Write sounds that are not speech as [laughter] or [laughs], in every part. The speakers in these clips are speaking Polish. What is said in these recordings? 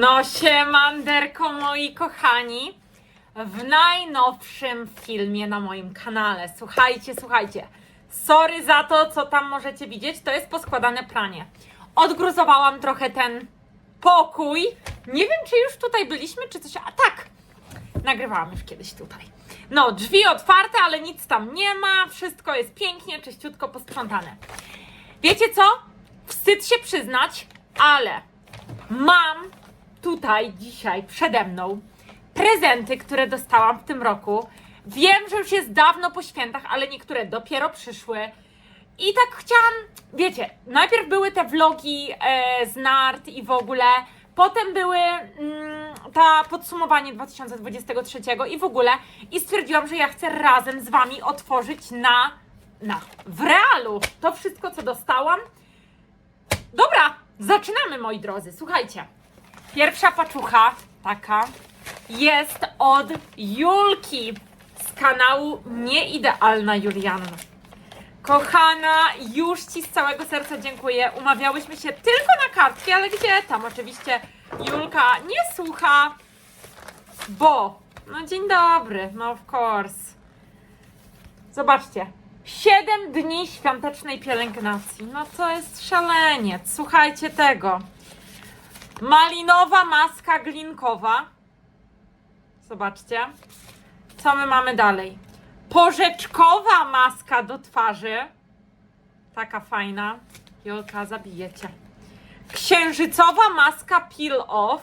No siemanderko moi kochani. W najnowszym filmie na moim kanale. Słuchajcie, słuchajcie. Sorry za to, co tam możecie widzieć. To jest poskładane pranie. Odgruzowałam trochę ten pokój. Nie wiem, czy już tutaj byliśmy, czy coś... A tak, nagrywałam już kiedyś tutaj. No, drzwi otwarte, ale nic tam nie ma. Wszystko jest pięknie, czyściutko posprzątane. Wiecie co? Wstyd się przyznać, ale mam tutaj dzisiaj przede mną prezenty, które dostałam w tym roku. Wiem, że już jest dawno po świętach, ale niektóre dopiero przyszły. I tak chciałam, wiecie, najpierw były te vlogi e, z nart i w ogóle, potem były mm, ta podsumowanie 2023 i w ogóle i stwierdziłam, że ja chcę razem z wami otworzyć na, na, w realu to wszystko, co dostałam. Dobra, zaczynamy moi drodzy, słuchajcie. Pierwsza paczucha, taka, jest od Julki z kanału Nieidealna Julianna. Kochana, już Ci z całego serca dziękuję. Umawiałyśmy się tylko na kartki, ale gdzie tam? Oczywiście Julka nie słucha, bo... No dzień dobry, no of course. Zobaczcie. 7 dni świątecznej pielęgnacji. No to jest szaleniec. Słuchajcie tego. Malinowa maska glinkowa. Zobaczcie. Co my mamy dalej? Porzeczkowa maska do twarzy. Taka fajna. Jolka, zabijecie. Księżycowa maska peel off.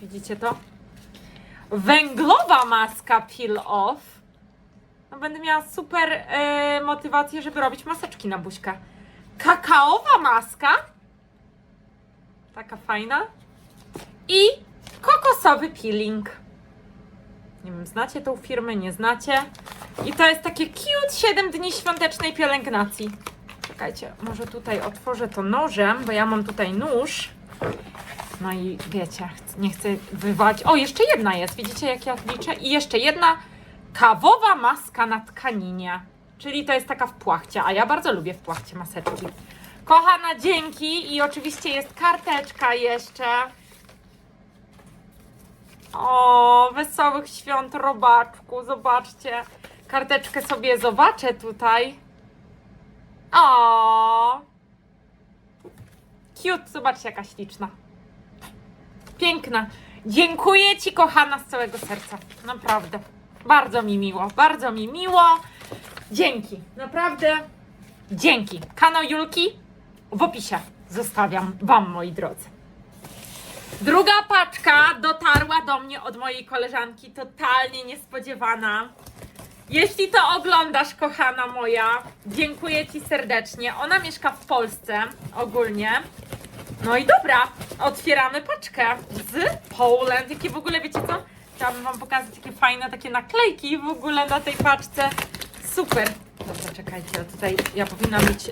Widzicie to? Węglowa maska peel off. No będę miała super e, motywację, żeby robić maseczki na buźkę. Kakaowa maska. Taka fajna. I kokosowy peeling. Nie wiem, znacie tą firmę, nie znacie. I to jest takie cute 7 dni świątecznej pielęgnacji. Czekajcie, może tutaj otworzę to nożem, bo ja mam tutaj nóż. No i wiecie, nie chcę wywalić. O, jeszcze jedna jest. Widzicie, jak ja liczę? I jeszcze jedna kawowa maska na tkaninie. Czyli to jest taka w płachcie, a ja bardzo lubię w płachcie maseczki. Kochana, dzięki. I oczywiście jest karteczka jeszcze. O, wesołych świąt, robaczku. Zobaczcie. Karteczkę sobie zobaczę tutaj. O. Cute, zobaczcie jaka śliczna. Piękna. Dziękuję Ci, kochana, z całego serca. Naprawdę. Bardzo mi miło, bardzo mi miło. Dzięki. Naprawdę. Dzięki. Kanał Julki w opisie zostawiam Wam, moi drodzy. Druga paczka dotarła do mnie od mojej koleżanki, totalnie niespodziewana. Jeśli to oglądasz, kochana moja, dziękuję Ci serdecznie. Ona mieszka w Polsce ogólnie. No i dobra, otwieramy paczkę z Poland. Jakie w ogóle, wiecie co? Chciałabym Wam pokazać jakie fajne takie naklejki w ogóle na tej paczce. Super. Dobra, czekajcie, ja tutaj ja powinna mieć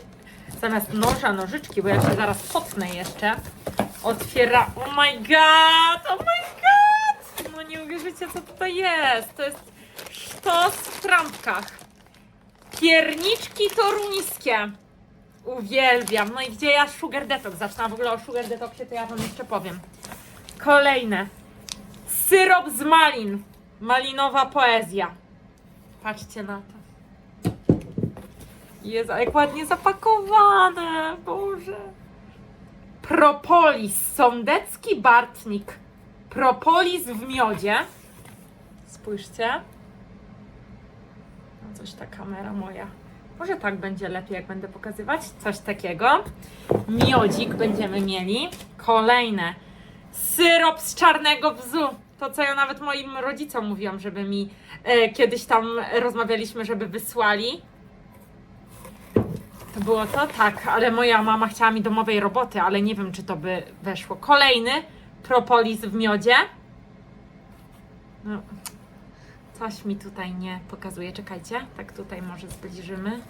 zamiast noża nożyczki, bo ja się zaraz potnę jeszcze. Otwiera. Oh my god! Oh my god! No nie uwierzycie, co tutaj jest. To jest sztos w trampkach. Pierniczki toruńskie. Uwielbiam. No i gdzie ja Sugar Detox? Zacznę w ogóle o Sugar Detoxie, to ja wam jeszcze powiem. Kolejne. Syrop z malin. Malinowa poezja. Patrzcie na to. Jezu, jak ładnie zapakowane. Boże. Propolis. Sądecki Bartnik. Propolis w miodzie. Spójrzcie. No coś ta kamera moja. Może tak będzie lepiej, jak będę pokazywać. Coś takiego. Miodzik będziemy mieli. Kolejne. Syrop z czarnego bzu. To, co ja nawet moim rodzicom mówiłam, żeby mi e, kiedyś tam rozmawialiśmy, żeby wysłali. Było to? Tak, ale moja mama chciała mi domowej roboty, ale nie wiem, czy to by weszło. Kolejny propolis w miodzie. No, coś mi tutaj nie pokazuje. Czekajcie, tak tutaj może zbliżymy.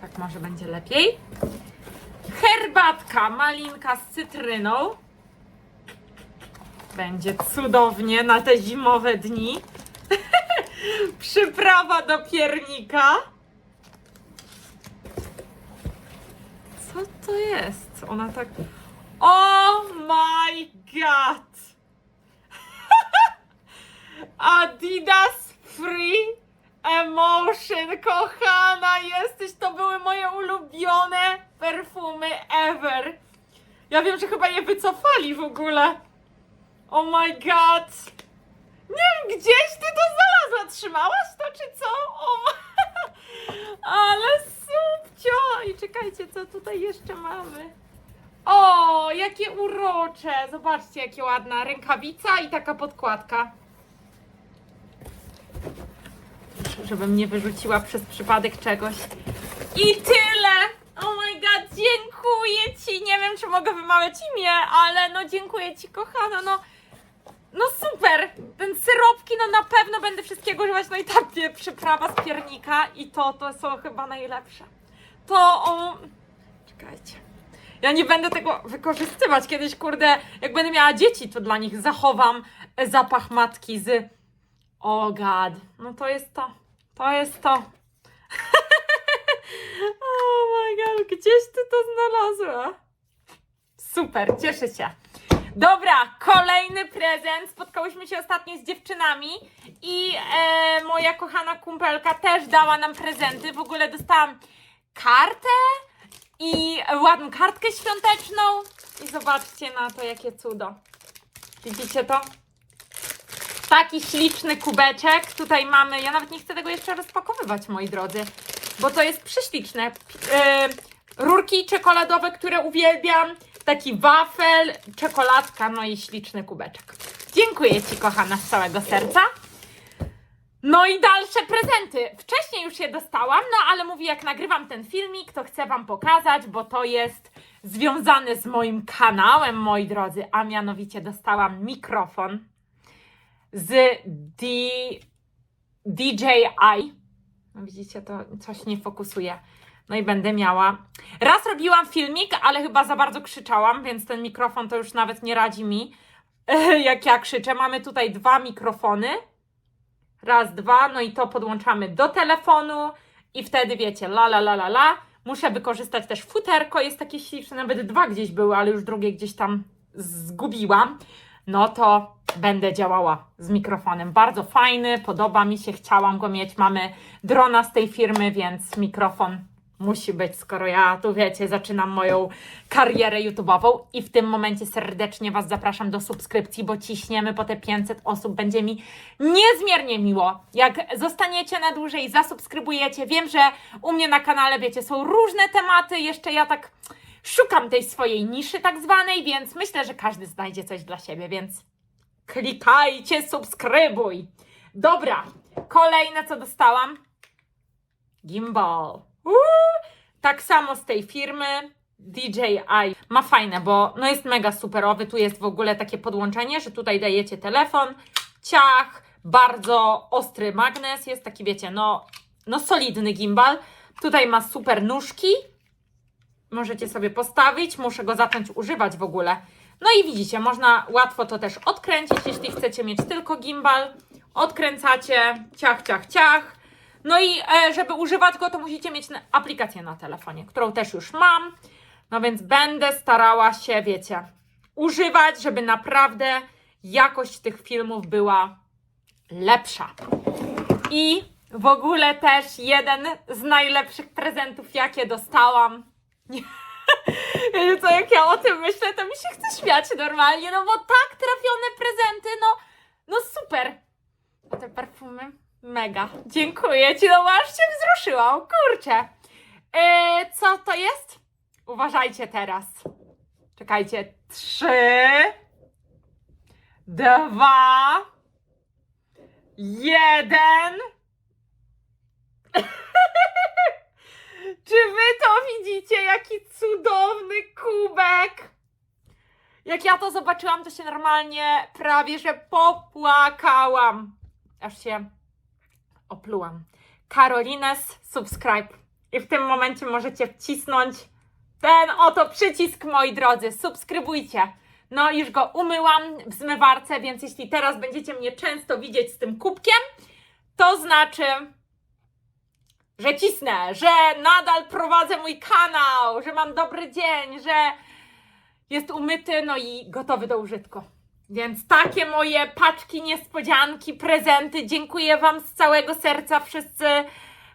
Tak może będzie lepiej. Herbatka, malinka z cytryną. Będzie cudownie na te zimowe dni. [laughs] Przyprawa do piernika. Co to jest? Ona tak. O! my god! [laughs] Adidas Free Emotion, kochana jesteś, to były moje ulubione perfumy ever. Ja wiem, że chyba je wycofali w ogóle. Oh my god! Nie wiem, gdzieś ty to znalazła, trzymałaś to czy co? O ma... Ale subcio! I czekajcie, co tutaj jeszcze mamy? O, jakie urocze! Zobaczcie, jakie ładna rękawica i taka podkładka. Żebym nie wyrzuciła przez przypadek czegoś. I tyle! Oh my god, dziękuję ci! Nie wiem, czy mogę wymawiać imię, ale no dziękuję ci, kochana, no... No super! Ten syropki, no na pewno będę wszystkiego używać, no i tak przyprawa z piernika i to, to są chyba najlepsze. To, o... Czekajcie. Ja nie będę tego wykorzystywać kiedyś, kurde, jak będę miała dzieci, to dla nich zachowam zapach matki z... O oh god, no to jest to, to jest to. [laughs] oh my god, gdzieś ty to znalazła. Super, cieszę się. Dobra, kolejny prezent. Spotkałyśmy się ostatnio z dziewczynami i e, moja kochana kumpelka też dała nam prezenty. W ogóle dostałam kartę i ładną kartkę świąteczną. I zobaczcie na to, jakie cudo. Widzicie to? Taki śliczny kubeczek. Tutaj mamy, ja nawet nie chcę tego jeszcze rozpakowywać, moi drodzy, bo to jest prześliczne. E, rurki czekoladowe, które uwielbiam. Taki wafel, czekoladka, no i śliczny kubeczek. Dziękuję Ci, kochana, z całego serca. No i dalsze prezenty. Wcześniej już je dostałam, no ale mówię, jak nagrywam ten filmik, to chcę Wam pokazać, bo to jest związane z moim kanałem, moi drodzy, a mianowicie dostałam mikrofon z D... DJI. No widzicie, to coś nie fokusuje. No i będę miała. Raz robiłam filmik, ale chyba za bardzo krzyczałam, więc ten mikrofon to już nawet nie radzi mi, [laughs] jak ja krzyczę. Mamy tutaj dwa mikrofony. Raz, dwa, no i to podłączamy do telefonu i wtedy wiecie, la la la la la. Muszę wykorzystać też futerko, jest takie śliczne, nawet dwa gdzieś były, ale już drugie gdzieś tam zgubiłam. No to będę działała z mikrofonem. Bardzo fajny, podoba mi się, chciałam go mieć. Mamy drona z tej firmy, więc mikrofon musi być, skoro ja tu wiecie, zaczynam moją karierę YouTube'ową i w tym momencie serdecznie Was zapraszam do subskrypcji, bo ciśniemy po te 500 osób. Będzie mi niezmiernie miło, jak zostaniecie na dłużej, zasubskrybujecie. Wiem, że u mnie na kanale, wiecie, są różne tematy, jeszcze ja tak szukam tej swojej niszy tak zwanej, więc myślę, że każdy znajdzie coś dla siebie, więc klikajcie, subskrybuj. Dobra, kolejne co dostałam. Gimbal. Uuu, tak samo z tej firmy DJI. Ma fajne, bo no jest mega superowy. Tu jest w ogóle takie podłączenie, że tutaj dajecie telefon, ciach, bardzo ostry magnes. Jest taki, wiecie, no, no solidny gimbal. Tutaj ma super nóżki. Możecie sobie postawić. Muszę go zacząć używać w ogóle. No i widzicie, można łatwo to też odkręcić, jeśli chcecie mieć tylko gimbal. Odkręcacie, ciach, ciach, ciach. No i e, żeby używać go, to musicie mieć aplikację na telefonie, którą też już mam. No więc będę starała się, wiecie, używać, żeby naprawdę jakość tych filmów była lepsza. I w ogóle też jeden z najlepszych prezentów, jakie dostałam. [laughs] Co, jak ja o tym myślę, to mi się chce śmiać normalnie, no bo tak trafione prezenty, no, no super. A te perfumy? Mega. Dziękuję Ci, no aż się wzruszyłam, kurczę. Yy, co to jest? Uważajcie teraz. Czekajcie. Trzy, dwa, jeden. [laughs] Czy wy to widzicie? Jaki cudowny kubek! Jak ja to zobaczyłam, to się normalnie prawie że popłakałam. Aż się oplułam. Carolines subscribe. I w tym momencie możecie wcisnąć ten oto przycisk, moi drodzy. Subskrybujcie. No, już go umyłam w zmywarce, więc jeśli teraz będziecie mnie często widzieć z tym kubkiem, to znaczy, że cisnę, że nadal prowadzę mój kanał, że mam dobry dzień, że jest umyty, no i gotowy do użytku. Więc takie moje paczki, niespodzianki, prezenty. Dziękuję Wam z całego serca wszyscy.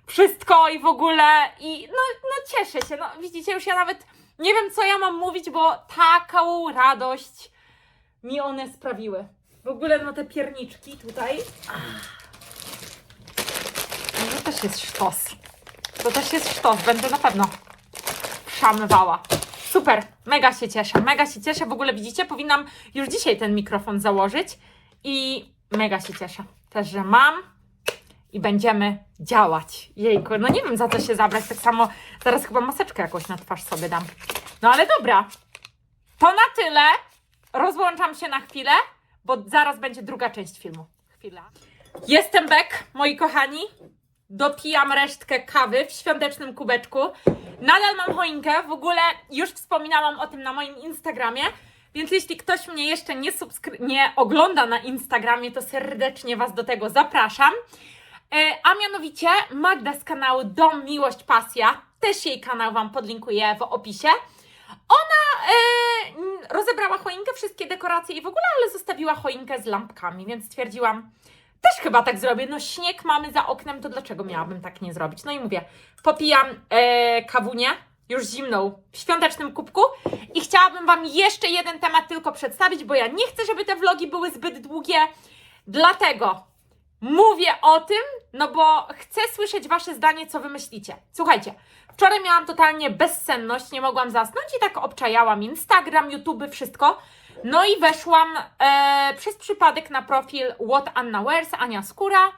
Wszystko i w ogóle. I no, no cieszę się. No widzicie, już ja nawet nie wiem, co ja mam mówić, bo taką radość mi one sprawiły. W ogóle no te pierniczki tutaj. No, to też jest sztos. To też jest sztos. Będę na pewno szamywała. Super, mega się cieszę, mega się cieszę. W ogóle widzicie, powinnam już dzisiaj ten mikrofon założyć i mega się cieszę też, że mam i będziemy działać. Jejku, no nie wiem za co się zabrać, tak samo zaraz chyba maseczkę jakąś na twarz sobie dam. No ale dobra, to na tyle. Rozłączam się na chwilę, bo zaraz będzie druga część filmu. Chwila. Jestem back, moi kochani. Dopijam resztkę kawy w świątecznym kubeczku. Nadal mam choinkę, w ogóle już wspominałam o tym na moim Instagramie, więc jeśli ktoś mnie jeszcze nie, nie ogląda na Instagramie, to serdecznie Was do tego zapraszam. E, A mianowicie Magda z kanału Dom Miłość Pasja, też jej kanał Wam podlinkuję w opisie. Ona m, rozebrała choinkę, wszystkie dekoracje i w ogóle, ale zostawiła choinkę z lampkami, więc stwierdziłam, też chyba tak zrobię. No śnieg mamy za oknem, to dlaczego miałabym tak nie zrobić? No i mówię, popijam e, kawunię, już zimną, w świątecznym kubku i chciałabym Wam jeszcze jeden temat tylko przedstawić, bo ja nie chcę, żeby te vlogi były zbyt długie, dlatego mówię o tym, no bo chcę słyszeć Wasze zdanie, co Wy myślicie. Słuchajcie, wczoraj miałam totalnie bezsenność, nie mogłam zasnąć i tak obczajałam Instagram, YouTube, wszystko. No i weszłam e, przez przypadek na profil What Anna Wears, Ania Skóra.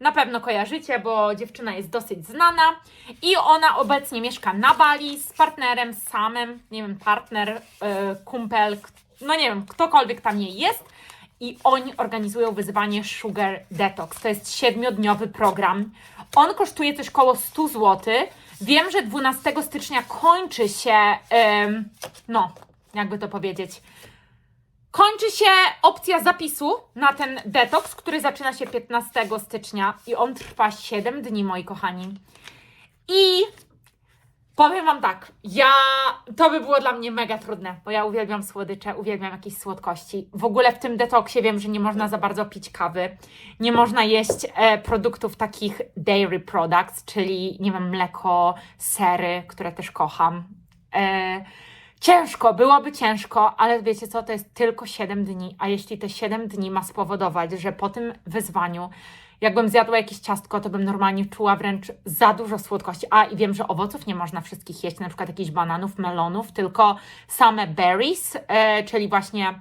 Na pewno kojarzycie, bo dziewczyna jest dosyć znana i ona obecnie mieszka na Bali z partnerem samym, nie wiem, partner, e, kumpel, no nie wiem, ktokolwiek tam jej jest. I oni organizują wyzwanie Sugar Detox. To jest siedmiodniowy program. On kosztuje coś koło 100 zł. Wiem, że 12 stycznia kończy się, em, no, jakby to powiedzieć, Kończy się opcja zapisu na ten detoks, który zaczyna się 15 stycznia i on trwa 7 dni, moi kochani. I powiem Wam tak, ja to by było dla mnie mega trudne, bo ja uwielbiam słodycze, uwielbiam jakieś słodkości. W ogóle w tym detoksie wiem, że nie można za bardzo pić kawy, nie można jeść e, produktów takich dairy products, czyli nie wiem, mleko, sery, które też kocham. E, Ciężko, byłoby ciężko, ale wiecie co, to jest tylko 7 dni, a jeśli te 7 dni ma spowodować, że po tym wyzwaniu, jakbym zjadła jakieś ciastko, to bym normalnie czuła wręcz za dużo słodkości. A i wiem, że owoców nie można wszystkich jeść, na przykład jakichś bananów, melonów, tylko same berries, e, czyli właśnie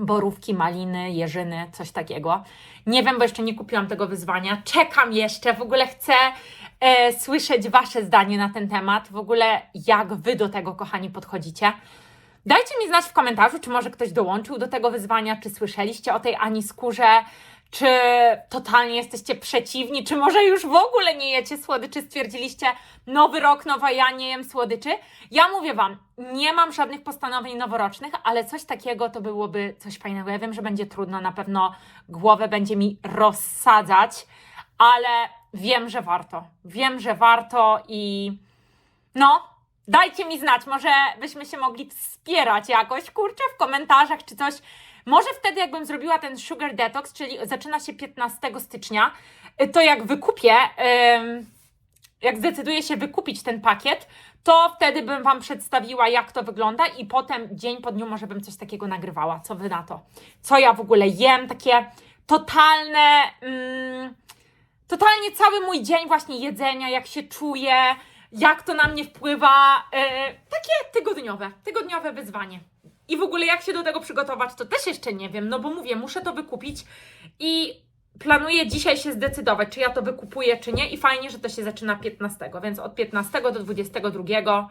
borówki, maliny, jeżyny, coś takiego. Nie wiem, bo jeszcze nie kupiłam tego wyzwania. Czekam jeszcze, w ogóle chcę e, słyszeć Wasze zdanie na ten temat. W ogóle jak Wy do tego, kochani, podchodzicie. Dajcie mi znać w komentarzu, czy może ktoś dołączył do tego wyzwania, czy słyszeliście o tej Ani skórze, czy totalnie jesteście przeciwni, czy może już w ogóle nie jecie słodyczy, stwierdziliście nowy rok, nowa ja, nie jem słodyczy. Ja mówię Wam, nie mam żadnych postanowień noworocznych, ale coś takiego to byłoby coś fajnego. Ja wiem, że będzie trudno, na pewno głowę będzie mi rozsadzać, ale wiem, że warto. Wiem, że warto i no, dajcie mi znać, może byśmy się mogli wspierać jakoś, kurczę, w komentarzach czy coś. Może wtedy, jakbym zrobiła ten Sugar Detox, czyli zaczyna się 15 stycznia, y, to jak wykupię, jak zdecyduję się wykupić ten pakiet, to wtedy bym Wam przedstawiła, jak to wygląda i potem dzień po dniu może bym coś takiego nagrywała. Co Wy na to? Co ja w ogóle jem? Takie totalne... Mm, totalnie cały mój dzień właśnie jedzenia, jak się czuję, jak to na mnie wpływa. E, takie tygodniowe, tygodniowe wyzwanie. I w ogóle jak się do tego przygotować, to też jeszcze nie wiem, no bo mówię, muszę to wykupić i planuję dzisiaj się zdecydować, czy ja to wykupuję, czy nie. I fajnie, że to się zaczyna 15, więc od 15 do 22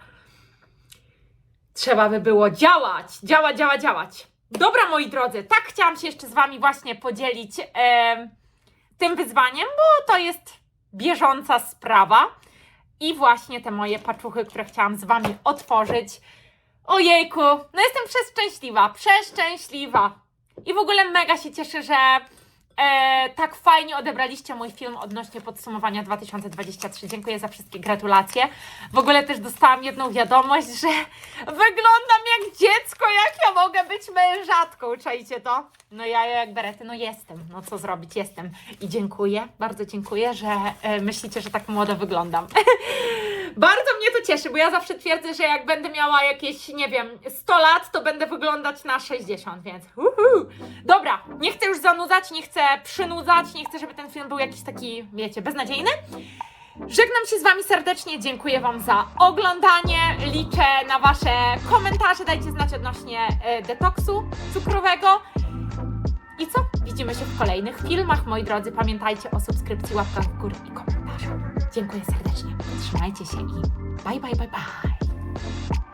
trzeba by było działać, działać, działać, działać. Dobra, moi drodzy, tak chciałam się jeszcze z Wami właśnie podzielić em, tym wyzwaniem, bo to jest bieżąca sprawa. I właśnie te moje paczuchy, które chciałam z Wami otworzyć. Ojejku, no jestem przeszczęśliwa, przeszczęśliwa. I w ogóle mega się cieszę, że e, tak fajnie odebraliście mój film odnośnie podsumowania 2023. Dziękuję za wszystkie gratulacje. W ogóle też dostałam jedną wiadomość, że [laughs] wyglądam jak dziecko, jak ja mogę być mężatką, czajcie to? No ja jak berety, no jestem, no co zrobić, jestem. I dziękuję, bardzo dziękuję, że e, myślicie, że tak młodo wyglądam. [laughs] Bardzo mnie to cieszy, bo ja zawsze twierdzę, że jak będę miała jakieś, nie wiem, 100 lat, to będę wyglądać na 60, więc uhu. Dobra, nie chcę już zanudzać, nie chcę przynudzać, nie chcę, żeby ten film był jakiś taki, wiecie, beznadziejny. Żegnam się z Wami serdecznie, dziękuję Wam za oglądanie, liczę na Wasze komentarze, dajcie znać odnośnie e, detoksu cukrowego. I co? Widzimy się w kolejnych filmach, moi drodzy. Pamiętajcie o subskrypcji, łapkach w górę i komentarzu. Dziękuję serdecznie. Trzymajcie się i bye, bye, bye, bye.